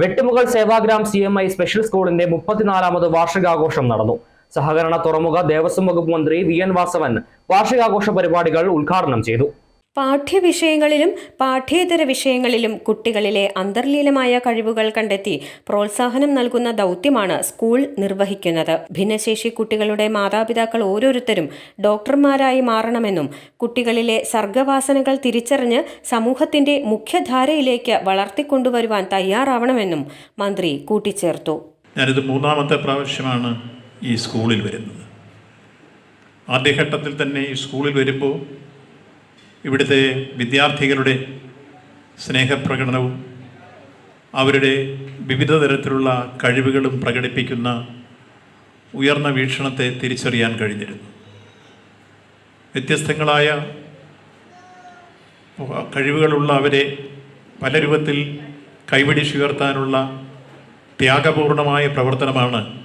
Vettumukal Sevagram C M I special സ്കൂളിന്റെ മുപ്പത്തിനാലാമത് വാർഷികാഘോഷം നടന്നു. സഹകരണ തുറമുഖ ദേവസ്വം വകുപ്പ് മന്ത്രി വി എൻ വാസവൻ വാർഷികാഘോഷ പരിപാടികൾ ഉദ്ഘാടനം ചെയ്തു. പാഠ്യവിഷയങ്ങളിലും പാഠ്യേതര വിഷയങ്ങളിലും കുട്ടികളിലെ അന്തർലീലമായ കഴിവുകൾ കണ്ടെത്തി പ്രോത്സാഹനം നൽകുന്ന ദൗത്യമാണ് സ്കൂൾ നിർവഹിക്കുന്നത്. ഭിന്നശേഷി കുട്ടികളുടെ മാതാപിതാക്കൾ ഓരോരുത്തരും ഡോക്ടർമാരായി മാറണമെന്നും കുട്ടികളിലെ സർഗവാസനകൾ തിരിച്ചറിഞ്ഞ് സമൂഹത്തിന്റെ മുഖ്യധാരയിലേക്ക് വളർത്തിക്കൊണ്ടുവരുവാൻ തയ്യാറാവണമെന്നും മന്ത്രി കൂട്ടിച്ചേർത്തു. ഞാനിത് മൂന്നാമത്തെ പ്രാവശ്യമാണ് ഈ സ്കൂളിൽ വരുന്നത്. ആദ്യഘട്ടത്തിൽ തന്നെ ഈ സ്കൂളിൽ വരുമ്പോൾ ഇവിടുത്തെ വിദ്യാർത്ഥികളുടെ സ്നേഹപ്രകടനവും അവരുടെ വിവിധ തരത്തിലുള്ള കഴിവുകളും പ്രകടിപ്പിക്കുന്ന ഉയർന്ന വീക്ഷണത്തെ തിരിച്ചറിയാൻ കഴിഞ്ഞിരുന്നു. വ്യത്യസ്തങ്ങളായ കഴിവുകളുള്ള അവരെ പല രൂപത്തിൽ കൈപിടിച്ചുയർത്താനുള്ള ത്യാഗപൂർണമായ പ്രവർത്തനമാണ്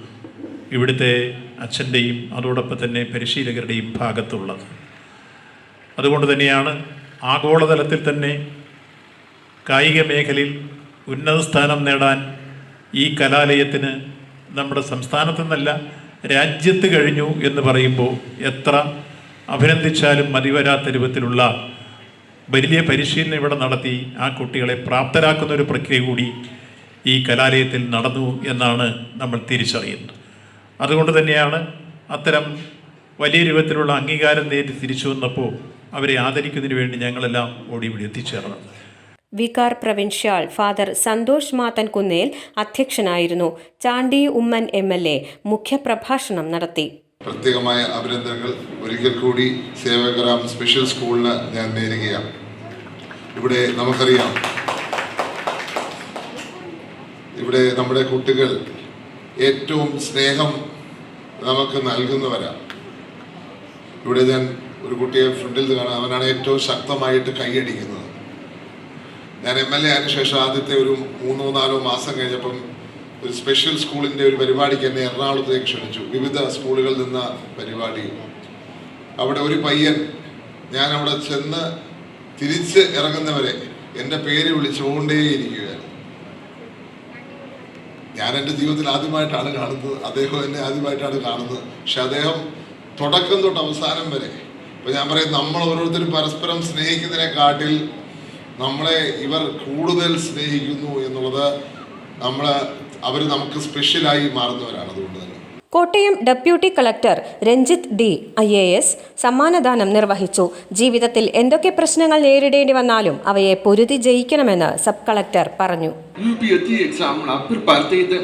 ഇവിടുത്തെ അച്ഛന്റെയും അതോടൊപ്പം തന്നെ പരിശീലകരുടെയും ഭാഗത്തുള്ളത്. അതുകൊണ്ട് തന്നെയാണ് ആഗോളതലത്തിൽ തന്നെ കായിക മേഖലയിൽ ഉന്നത സ്ഥാനം നേടാൻ ഈ കലാലയത്തിന് നമ്മുടെ സംസ്ഥാനത്തു നിന്നല്ല രാജ്യത്ത് കഴിഞ്ഞു എന്ന് പറയുമ്പോൾ എത്ര അഭിനന്ദിച്ചാലും മതിവരാത്ത രൂപത്തിലുള്ള വലിയ പരിശീലനം ഇവിടെ നടത്തി ആ കുട്ടികളെ പ്രാപ്തരാക്കുന്ന ഒരു പ്രക്രിയ കൂടി ഈ കലാലയത്തിൽ നടന്നു എന്നാണ് നമ്മൾ തിരിച്ചറിയുന്നത്. അതുകൊണ്ട് തന്നെയാണ് അത്തരം വലിയ രൂപത്തിലുള്ള അംഗീകാരം നേടി തിരിച്ചു വന്നപ്പോൾ അവരെ ആദരിക്കുന്നതിന് വേണ്ടി ഞങ്ങളെല്ലാം ഓടി ഇവിടെ എത്തിച്ചേർന്നത് vicar provincial father Santhosh Mathan Kunnel അധ്യക്ഷനായിരുന്നു. Chandy Oommen M L A മുഖ്യപ്രഭാഷണം നടത്തി. പ്രത്യേകമായ അഭിനന്ദനങ്ങൾ. ഒരിക്കൽ കൂടി സേവഗ്രാം സ്പെഷ്യൽ സ്കൂളിന് ഞാൻ നേരുകയാണ്. ഇവിടെ നമുക്കറിയാം. ഇവിടെ നമ്മുടെ കുട്ടികൾ ഏറ്റവും സ്നേഹം നമുക്ക് നൽകുന്നവരാണ്. ഇവിടെ ഞാൻ ഒരു കുട്ടിയെ ഫ്രണ്ടിൽ നിന്ന് കാണാം അവനാണ് ഏറ്റവും ശക്തമായിട്ട് കൈയടിക്കുന്നത്. ഞാൻ എം എൽ എ ആയതിനു ശേഷം ആദ്യത്തെ ഒരു മൂന്നോ നാലോ മാസം കഴിഞ്ഞപ്പം ഒരു സ്പെഷ്യൽ സ്കൂളിന്റെ ഒരു പരിപാടിക്ക് എന്നെ എറണാകുളത്തേക്ക് ക്ഷണിച്ചു. വിവിധ സ്കൂളുകളിൽ നിന്ന പരിപാടി. അവിടെ ഒരു പയ്യൻ ഞാൻ അവിടെ ചെന്ന് തിരിച്ച് ഇറങ്ങുന്നവരെ എന്റെ പേര് വിളിച്ചുകൊണ്ടേയിരിക്കുകയായിരുന്നു ഞാൻ എന്റെ ജീവിതത്തിൽ ആദ്യമായിട്ടാണ് കാണുന്നത്. അദ്ദേഹം എന്നെ ആദ്യമായിട്ടാണ് കാണുന്നത്. പക്ഷെ അദ്ദേഹം തുടക്കം തൊട്ട് അവസാനം വരെ ഇപ്പൊ ഞാൻ പറയും നമ്മൾ ഓരോരുത്തരും പരസ്പരം സ്നേഹിക്കുന്നതിനെക്കാട്ടിൽ നമ്മളെ ഇവർ കൂടുതൽ സ്നേഹിക്കുന്നു എന്നുള്ളത് നമ്മൾ അവർ നമുക്ക് സ്പെഷ്യലായി മാറുന്നവരാണ് അതുകൊണ്ട് തന്നെ. Kottayam deputy collector Ranjith D I A S സമ്മാനദാനം നിർവഹിച്ചു. ജീവിതത്തിൽ എന്തൊക്കെ പ്രശ്നങ്ങൾ നേരിടേണ്ടി വന്നാലും അവയെ പൊരുതി ജയിക്കണമെന്ന് സബ് കളക്ടർ പറഞ്ഞു. യു പി എത്തി എക്സാമിന് പ്രിപ്പയർ ചെയ്ത്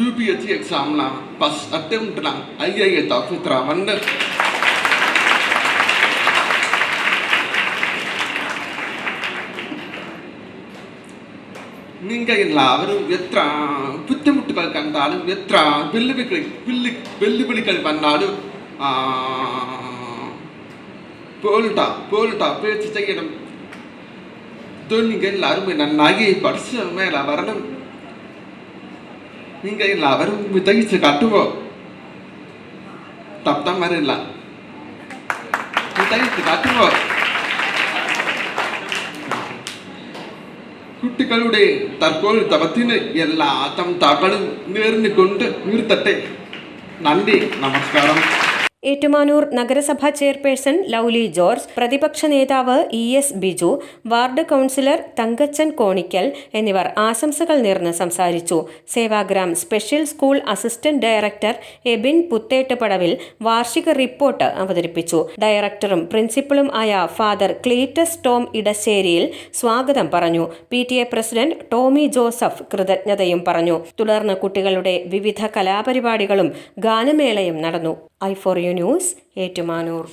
യു പി എസ് സി എക്സാമിന് ഫസ്റ്റ് അറ്റംപ്റ്റിന് ഐ ഐ എത്താ ഫിത്ര വന്ന് మింగగిలా అవరు ఎత్ర పుత్తిముట్టుకలు కంటాడు ఎత్ర వెల్లు పిల్లి వెల్లు పిలికలు కన్నాడు போல்டா போல்டா பேச்சு செய்யணும். நீங்கள் அருமை நன்னாகி பரிசு மேல வரணும். நீங்கள் எல்லாரும் விதகிச்சு காட்டுவோம் தப்பா மாதிரி இல்லை விதகிச்சு காட்டுவோம் കുട്ടികളുടെ തർക്കോത്സവത്തിന് എല്ലാ തകളും നേർന്നുകൊണ്ട് നിർത്തട്ടെ. നന്ദി. നമസ്കാരം. ഏറ്റുമാനൂർ നഗരസഭാ ചെയർപേഴ്സൺ ലൗലി ജോർജ് പ്രതിപക്ഷ നേതാവ് E S Biju ward councillor Thankachan Konickal എന്നിവർ ആശംസകൾ നേർന്ന് സംസാരിച്ചു. Sevagram special school assistant director Abin Puthettupadavil വാർഷിക റിപ്പോർട്ട് അവതരിപ്പിച്ചു. ഡയറക്ടറും പ്രിൻസിപ്പളും ആയ ഫാദർ ക്ലീറ്റസ് ടോം ഇടശ്ശേരിയിൽ സ്വാഗതം പറഞ്ഞു. P T A president Tomy Joseph കൃതജ്ഞതയും പറഞ്ഞു. തുടർന്ന് കുട്ടികളുടെ വിവിധ കലാപരിപാടികളും ഗാനമേളയും നടന്നു. I four U news Ettumanoor